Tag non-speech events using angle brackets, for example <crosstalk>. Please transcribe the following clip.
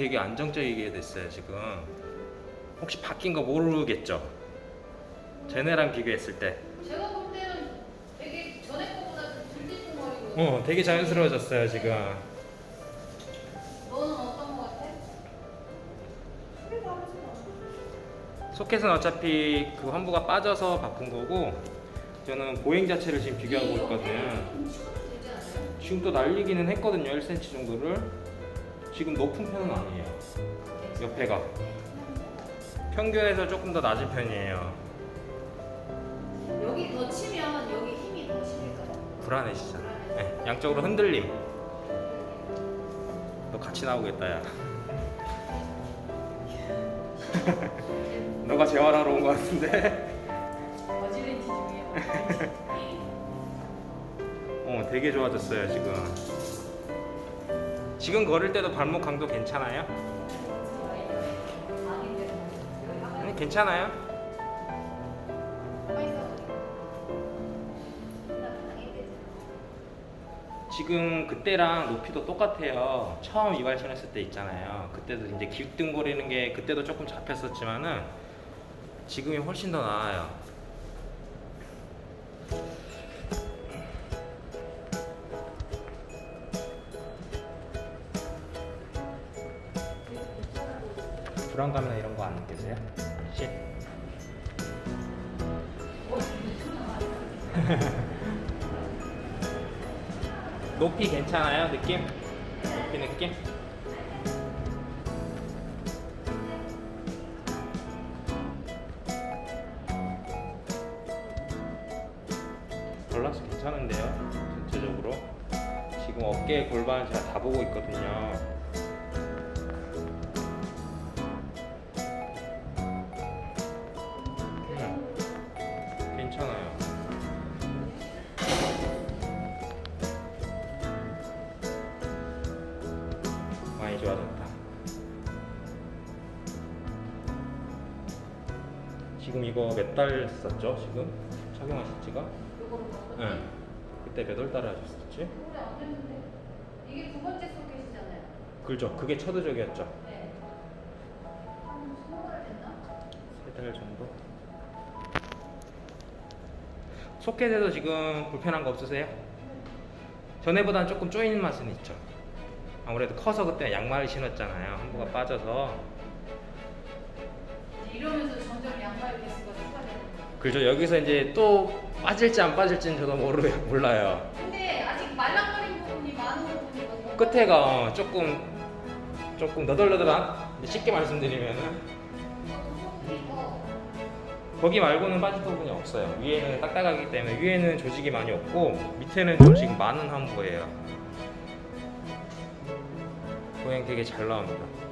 되게 안정적이게 됐어요 지금 혹시 바뀐 거 모르겠죠? 전에랑 비교했을 때 제가 볼 때는 되게 전에 거보다 좀 들ጢ뚱거리고 어, 되게 자연스러워졌어요 지금 너는 어떤 거 같아? 소켓은 어차피 그 환부가 빠져서 바꾼 거고 저는 보행 자체를 지금 비교하고 있거든요? 지금 또 날리기는 했거든요 1cm 정도를 지금 높은 편은 아니에요. 옆에가. 평균에서 조금 더 낮은 편이에요. 여기 더 치면 여기 힘이 더 실릴까요? 불안해지잖아. 네, 양쪽으로 흔들림. 너 같이 나오겠다 야. 너가 재활하러 온거 같은데? 어질렌티 중이에요. <laughs> 어 되게 좋아졌어요 지금 지금 걸을 때도 발목 강도 괜찮아요? 아니 괜찮아요? 지금 그때랑 높이도 똑같아요. 처음 이발 신었을 때 있잖아요. 그때도 이제 기웃등거리는 게 그때도 조금 잡혔었지만은 지금이 훨씬 더 나아요. 불안감이나 이런 거 안 느끼세요? 씨. <laughs> 높이 괜찮아요? 느낌? 높이 느낌? 밸런스 괜찮은데요? 전체적으로 지금 어깨 골반 제가 다 보고 있거든요 좋아졌다. 지금 이거 몇 달 썼죠? 지금 착용하셨지가? 네. 그때 몇 월 달에 하셨었지? 오래 안 됐는데 이게 두 번째 소켓이잖아요. 그죠. 그게 첫 의적이었죠. 네. 한 스무 달 됐나? 세 달 정도. 소켓에도 지금 불편한 거 없으세요? 전에보다는 조금 쪼이는 맛은 있죠. 아무래도 커서 그때 양말을 신었잖아요. 한부가 빠져서. 이러면서 점점 양말 개수가 추가되는 거예요. 그죠. 여기서 이제 또 빠질지 안 빠질지는 저도 모르, 몰라요. 근데 아직 말랑거린 부분이 많은 부분이 너무 끝에가 어, 조금 조금 너덜너덜한 쉽게 말씀드리면은 거기 말고는 빠질 부분이 없어요 위에는 딱딱하기 때문에 위에는 조직이 많이 없고 밑에는 조직 많은 함부예요 보행 되게 잘 나옵니다